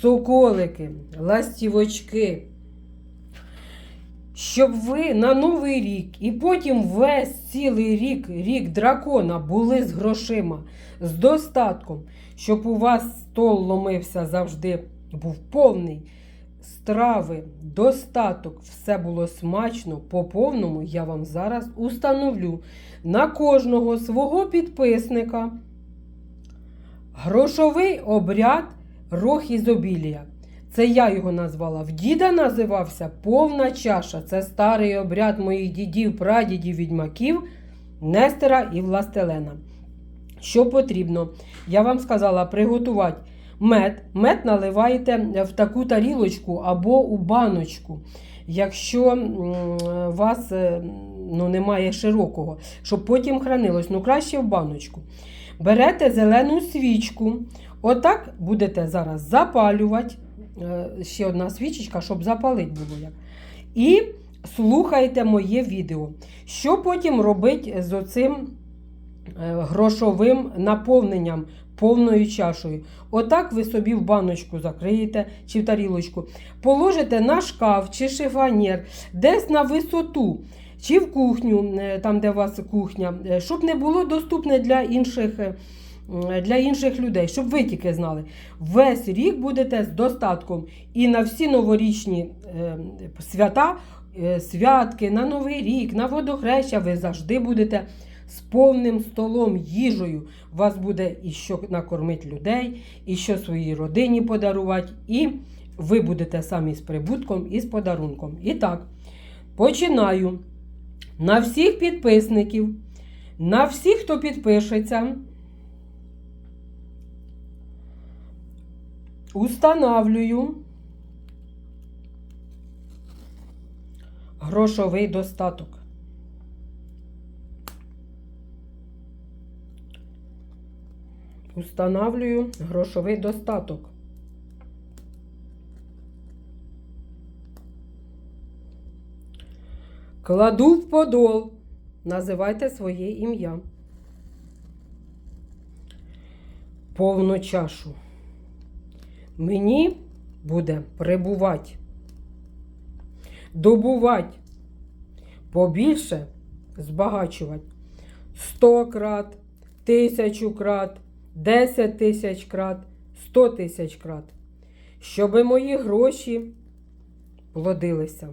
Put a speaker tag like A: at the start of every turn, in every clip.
A: соколики, ластівочки. Щоб ви на Новий рік і потім весь цілий рік, рік дракона, були з грошима, з достатком, щоб у вас стол ломився завжди, був повний страви, достаток, все було смачно, по повному я вам зараз установлю на кожного свого підписника грошовий обряд рог ізобілія. Це я його назвала. В діда називався повна чаша. Це старий обряд моїх дідів, прадідів, відьмаків, Нестера і Властелена. Що потрібно? Я вам сказала приготувати мед. Мед наливаєте в таку тарілочку або у баночку. Якщо у вас е, ну, немає широкого, щоб потім хранилось, ну краще в баночку. Берете зелену свічку. Отак будете зараз запалювати. Е, Ще одна свічечка, щоб запалити було як. І слухайте моє відео. Що потім робити з оцим е, грошовим наповненням, повною чашею? Отак ви собі в баночку закриєте чи в тарілочку. Положите на шкаф чи шифонєр, десь на висоту. Чи в кухню, е, там де у вас кухня, е, щоб не було доступне для інших, е, для інших людей, щоб ви тільки знали. Весь рік будете з достатком. І на всі новорічні свята, святки, на Новий рік, на водохреща ви завжди будете з повним столом, їжею. У вас буде і що накормити людей, і що своїй родині подарувати, і ви будете самі з прибутком і з подарунком. І так, починаю. На всіх підписників, на всіх, хто підпишеться, устанавлюю грошовий достаток. Устанавлюю грошовий достаток. Кладу в подол. Називайте своє ім'я. Повну чашу. Мені буде прибувати, добувати, побільше збагачувати. Сто крат, тисячу крат, десять тисяч крат, сто тисяч крат. Щоби мої гроші плодилися.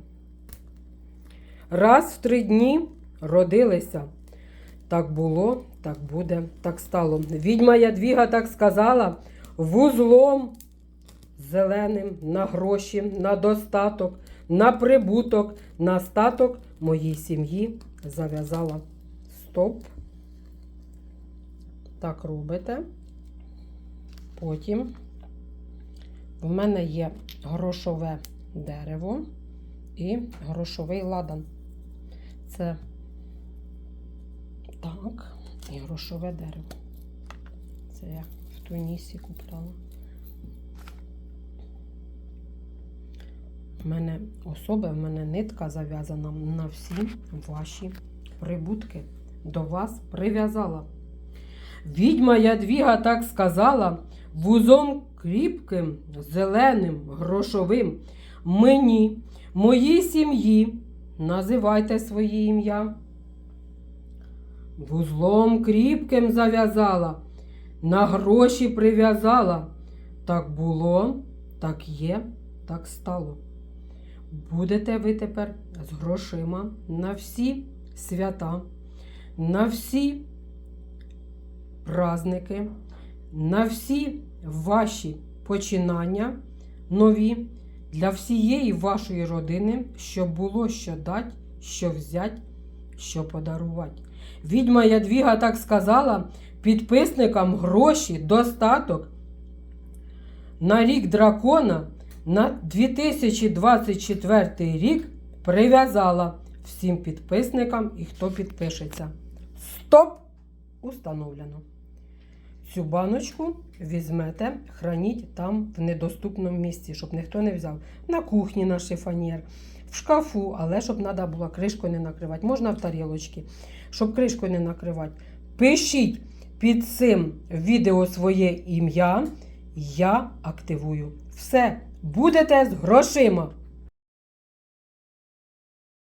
A: Раз в три дні родилися. Так було, так буде, так стало. Відьма Ядвіга так сказала, вузлом зеленим на гроші, на достаток, на прибуток, на статок моїй сім'ї зав'язала. Стоп. Так робите. Потім в мене є грошове дерево і грошовий ладан. Це так, і грошове дерево. Це я в Тунісі купляла. У мене особа, в мене нитка зав'язана на всі ваші прибутки. До вас прив'язала. Відьма Ядвіга так сказала, вузом кріпким, зеленим, грошовим. Мені, моїй сім'ї, називайте своє ім'я. Вузлом кріпким зав'язала, на гроші прив'язала. Так було, так є, так стало. Будете ви тепер з грошима на всі свята, на всі праздники, на всі ваші починання нові для всієї вашої родини, щоб було що дати, що взяти, що подарувати. Відьма Ядвіга так сказала підписникам гроші, достаток на рік дракона на 2024 рік прив'язала всім підписникам і хто підпишеться. Стоп! Установлено. Цю баночку візьмете, храніть там в недоступному місці, щоб ніхто не взяв. На кухні на шифонєр, в шкафу, але щоб треба було кришкою не накривати. Можна в тарілочки, щоб кришкою не накривати. Пишіть під цим відео своє ім'я, я активую Все, будете з грошима.